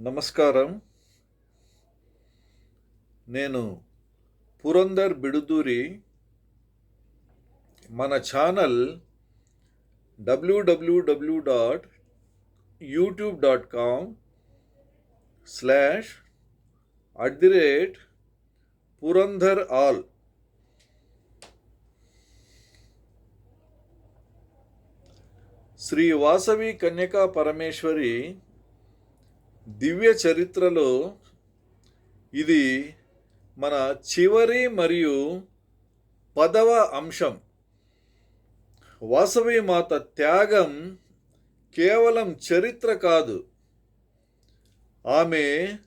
నమస్కారం నేను పురందర్ బిడుదూరి మన channel WWW dot YouTube dot com slash at the rate Purandhar all Shri Vasavi Kanyaka Parameshwari దివ్య చరిత్రలో ఇది మన చివరి మరియు పదవ అంశం. వాసవి మాత త్యాగం కేవలం చరిత్ర కాదు. ఆమె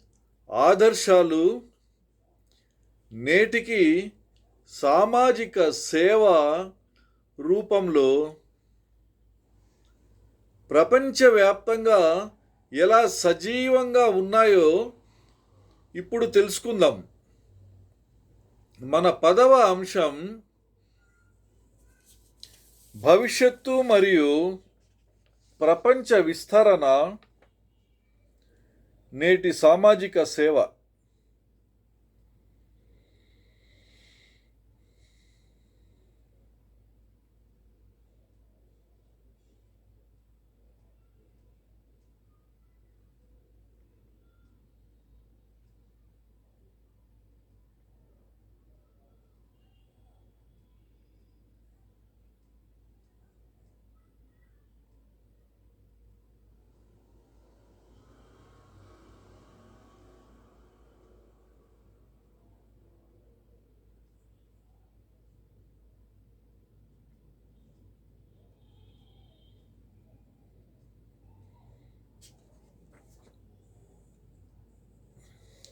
ఆదర్శాలు నేటికి సామాజిక సేవ రూపంలో ప్రపంచవ్యాప్తంగా ఎలా సజీవంగా ఉన్నాయో ఇప్పుడు తెలుసుకుందాం. మన పదవ అంశం భవిష్యత్తు మరియు ప్రపంచ విస్తరణ నేటి సామాజిక సేవ.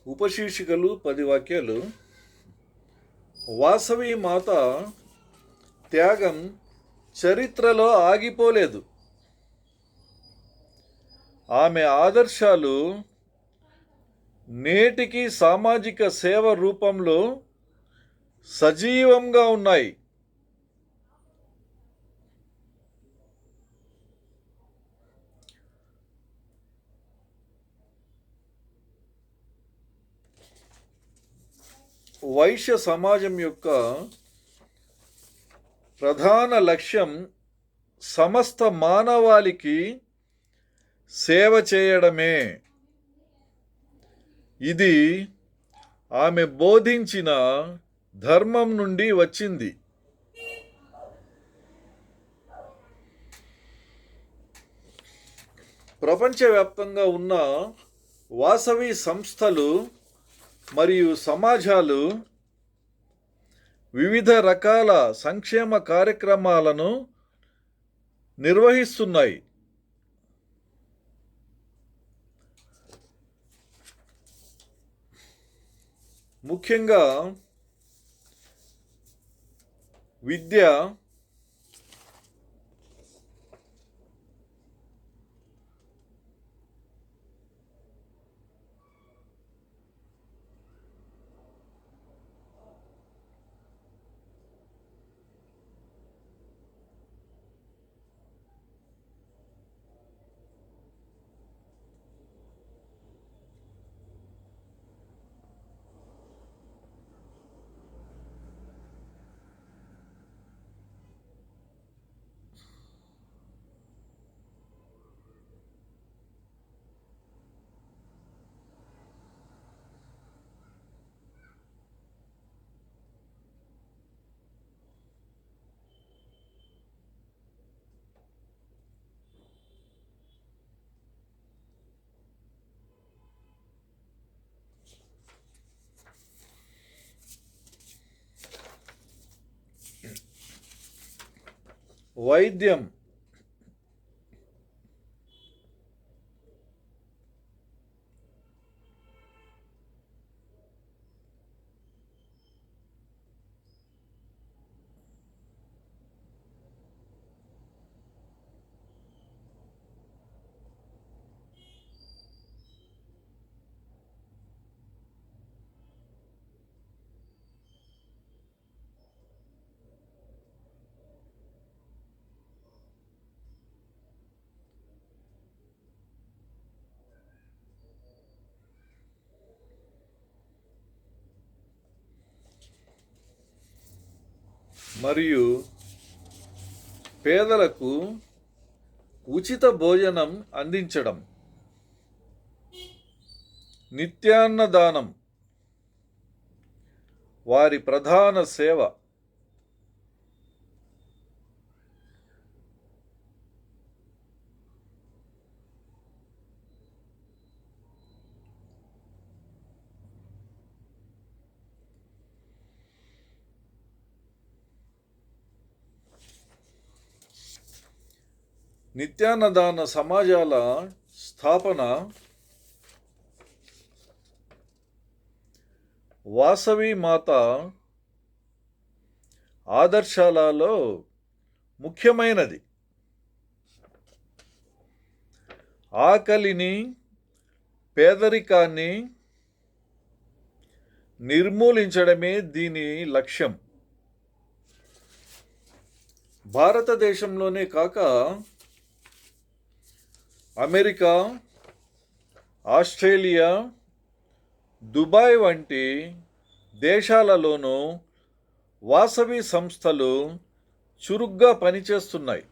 ఉపశీర్షికలు పది వాక్యాలు. వాసవి మాత త్యాగం చరిత్రలో ఆగిపోలేదు. ఆమె ఆదర్శాలు నేటికి సామాజిక సేవ రూపంలో సజీవంగా ఉన్నాయి. వైశ్య సమాజం యొక్క ప్రధాన లక్ష్యం సమస్త మానవాళికి సేవ చేయడమే. ఇది ఆమె బోధించిన ధర్మం నుండి వచ్చింది. ప్రపంచవ్యాప్తంగా ఉన్న వాసవి సంస్థలు మరియు సమాజాలు వివిధ రకాల సంక్షేమ కార్యక్రమాలను నిర్వహిస్తున్నాయి. ముఖ్యంగా విద్య వైద్యం మరియు పేదలకు ఉచిత భోజనం అందించడం. నిత్యాన్నదానం. వారి ప్రధాన సేవ. నిత్యాన్నదాన సమాజాల స్థాపన వాసవి మాత ఆదర్శాలలో ముఖ్యమైనది. ఆకలిని పేదరికాన్ని నిర్మూలించడమే దీని లక్ష్యం. భారతదేశంలోనే కాక అమెరికా ఆస్ట్రేలియా దుబాయ్ వంటి దేశాలలోనూ వాసవి సంస్థలు చురుగ్గా పనిచేస్తున్నాయి.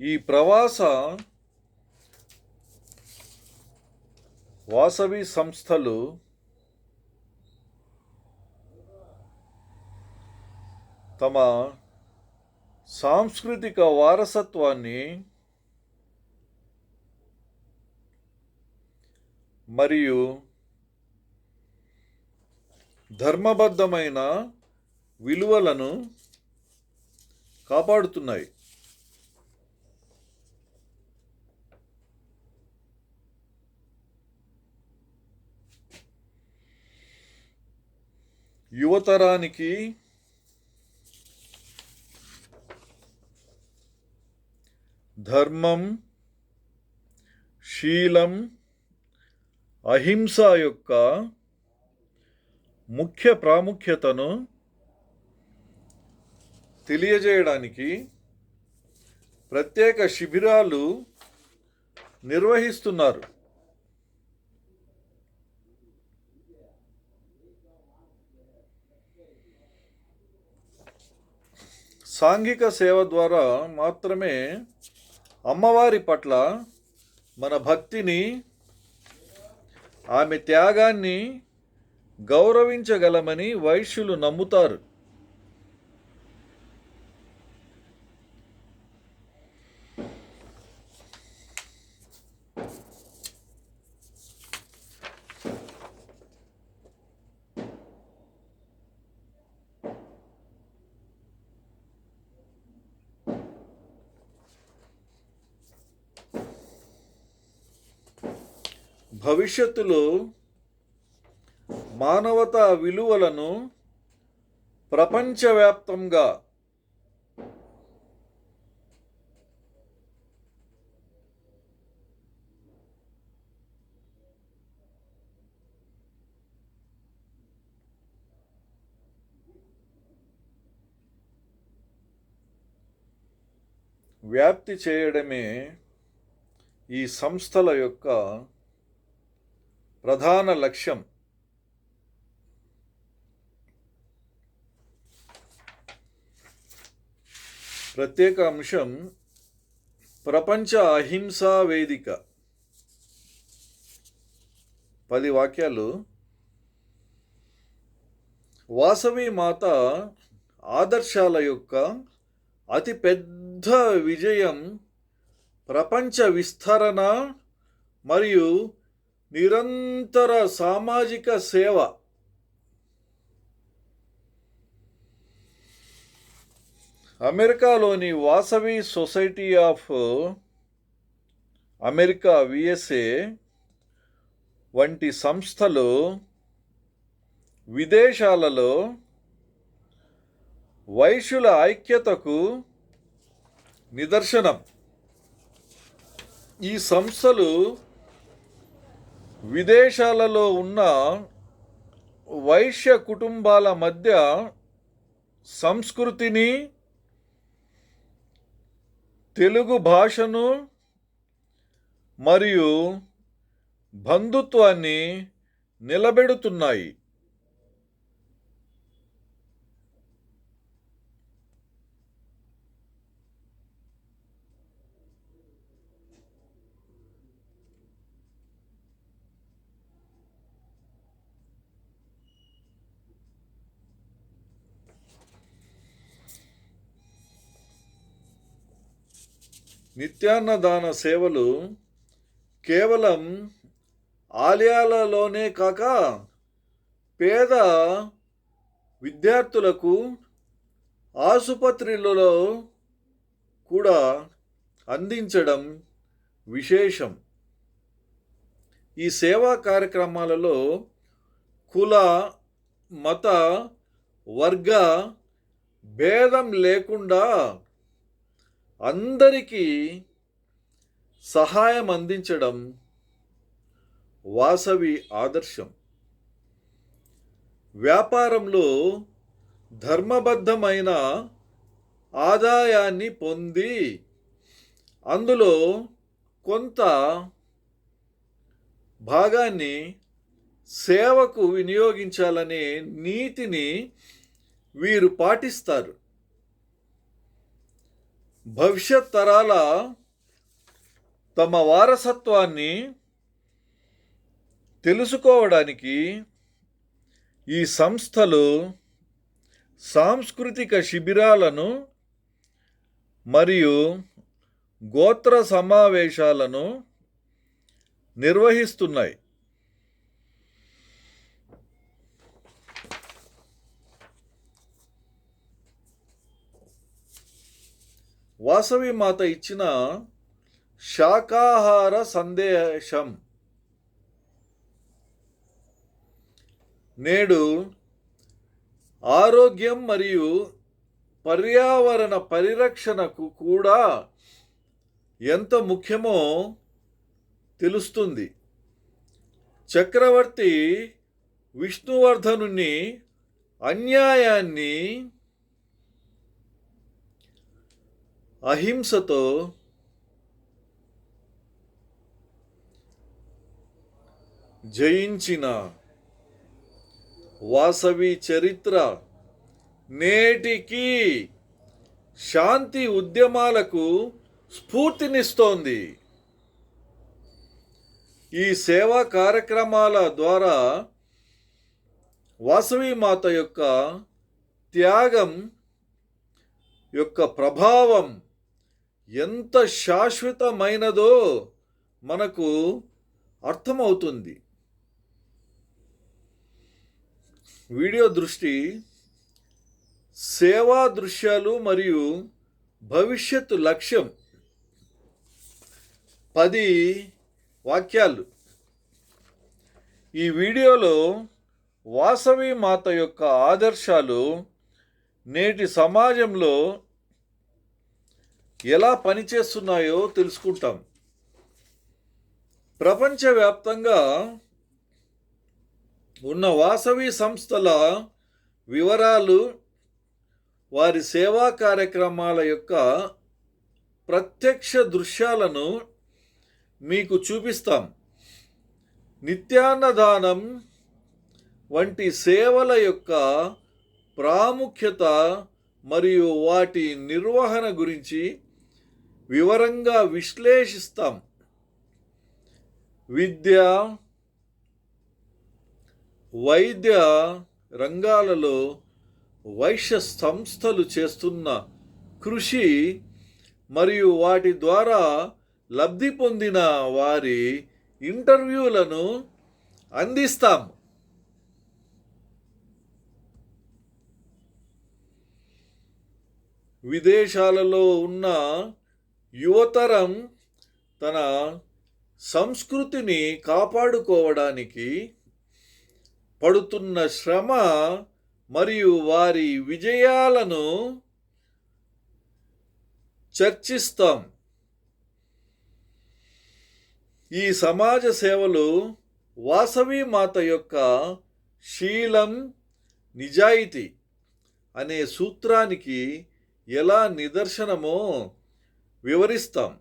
ఈ ప్రవాస వాసవి సంస్థలు తమ సాంస్కృతిక వారసత్వాన్ని మరియు ధర్మబద్ధమైన విలువలను కాపాడుతున్నాయి. యువతరానికి ధర్మం శీలం అహింస యొక్క ముఖ్య ప్రాముఖ్యతను తెలియజేయడానికి ప్రత్యేక శిబిరాలు నిర్వహిస్తున్నారు. సాంఘిక సేవ ద్వారా మాత్రమే అమ్మవారి పట్ల మన భక్తిని ఆమె త్యాగాన్ని గౌరవించగలమని వైశ్యులు నమ్ముతారు. భవిష్యత్తులో మానవతా విలువలను ప్రపంచవ్యాప్తంగా వ్యాప్తి చేయడమే ఈ సంస్థల యొక్క ప్రధాన లక్ష్యం. ప్రత్యేక అంశం ప్రపంచ అహింసా వేదిక. పది వాక్యాలు. వాసవి మాత ఆదర్శాల యొక్క అతి పెద్ద విజయం ప్రపంచ విస్తరణ మరియు నిరంతర సామాజిక సేవ. అమెరికాలోని Vasavi society of America VSA వంటి సంస్థలు విదేశాలలో వైశ్యుల ఐక్యతకు నిదర్శనం. ఈ సంస్థలు విదేశాలలో ఉన్న వైశ్య కుటుంబాల మధ్య సంస్కృతిని తెలుగు భాషను మరియు బంధుత్వాన్ని నిలబెడుతున్నాయి. నిత్యాన్నదాన సేవలు కేవలం ఆలయాలలోనే కాక పేద విద్యార్థులకు ఆసుపత్రులలో కూడా అందించడం విశేషం. ఈ సేవా కార్యక్రమాలలో కుల మత వర్గ భేదం లేకుండా అందరికీ సహాయం అందించడం వాసవి ఆదర్శం. వ్యాపారంలో ధర్మబద్ధమైన ఆదాయాన్ని పొంది అందులో కొంత భాగాన్ని సేవకు వినియోగించాలనే నీతిని వీరు పాటిస్తారు. భవిష్యత్ తరాల తమ వారసత్వాన్ని తెలుసుకోవడానికి ఈ సంస్థలు సాంస్కృతిక శిబిరాలను మరియు గోత్ర సమావేశాలను నిర్వహిస్తున్నాయి. వాసవి మాత ఇచ్చిన శాకాహార సందేశం. నేడు ఆరోగ్యం మరియు పర్యావరణ పరిరక్షణకు కూడా ఎంత ముఖ్యమో తెలుస్తుంది. చక్రవర్తి విష్ణువర్ధనుని అన్యాయాన్ని అహింసతో జయించిన వాసవి చరిత్ర నేటికి శాంతి ఉద్యమాలకు స్ఫూర్తినిస్తోంది. ఈ సేవా కార్యక్రమాల ద్వారా వాసవి మాత యొక్క త్యాగం యొక్క ప్రభావం ఎంత శాశ్వతమైనదో మనకు అర్థమవుతుంది. వీడియో దృష్టి సేవా దృశ్యాలు మరియు భవిష్యత్తు లక్ష్యం. పది వాక్యాలు. ఈ వీడియోలో వాసవి మాత యొక్క ఆదర్శాలు నేటి సమాజంలో ఎలా పనిచేస్తున్నాయో తెలుసుకుంటాం. ప్రపంచవ్యాప్తంగా ఉన్న వాసవి సంస్థల వివరాలు వారి సేవా కార్యక్రమాల యొక్క ప్రత్యక్ష దృశ్యాలను మీకు చూపిస్తాం. నిత్యాన్నదానం వంటి సేవల యొక్క ప్రాముఖ్యత మరియు వాటి నిర్వహణ గురించి వివరంగా విశ్లేషిస్తాం. విద్య వైద్య రంగాలలో వైశ్య సంస్థలు చేస్తున్న కృషి మరియు వాటి ద్వారా లబ్ధి పొందిన వారి ఇంటర్వ్యూలను అందిస్తాం. విదేశాలలో ఉన్న యువతరం తన సంస్కృతిని కాపాడుకోవడానికి పడుతున్న శ్రమ మరియు వారి విజయాలను చర్చిస్తాం. ఈ సమాజ సేవలు వాసవి మాత యొక్క శీలం నిజాయితీ అనే సూత్రానికి ఎలా నిదర్శనమో వివరిస్తాం.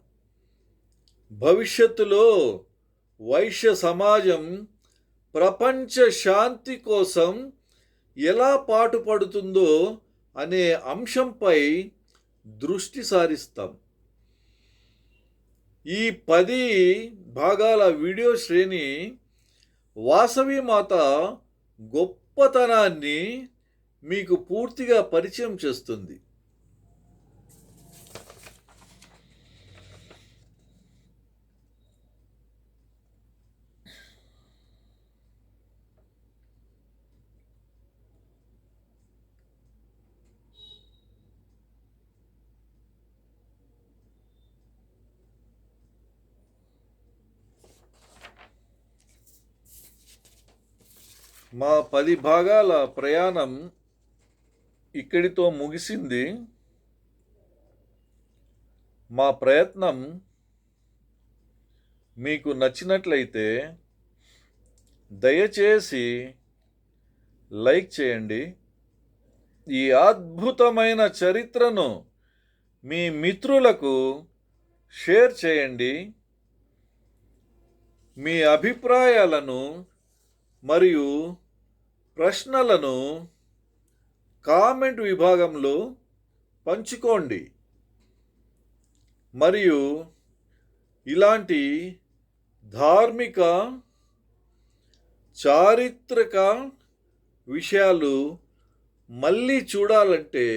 భవిష్యత్తులో వైశ్య సమాజం ప్రపంచ శాంతి కోసం ఎలా పాటుపడుతుందో అనే అంశంపై దృష్టి సారిస్తాం. ఈ పది భాగాల వీడియో శ్రేణి వాసవి మాత గొప్పతనాన్ని మీకు పూర్తిగా పరిచయం చేస్తుంది. మా పది భాగాల ప్రయాణం ఇక్కడితో ముగిసింది. మా ప్రయత్నం మీకు నచ్చినట్లయితే దయచేసి లైక్ చేయండి. ఈ అద్భుతమైన చరిత్రను మీ మిత్రులకు షేర్ చేయండి. మీ అభిప్రాయాలను మరియు ప్రశ్నలను కామెంట్ విభాగంలో పంచుకోండి. మరియు ఇలాంటి ధార్మిక చారిత్రక విషయాలు మళ్ళీ చూడాలంటే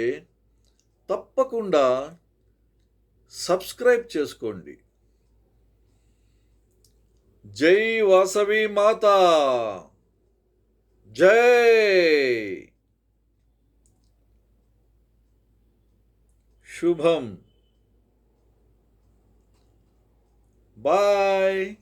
తప్పకుండా సబ్స్క్రైబ్ చేసుకోండి. జై వాసవి మాత! जय। शुभम। बाय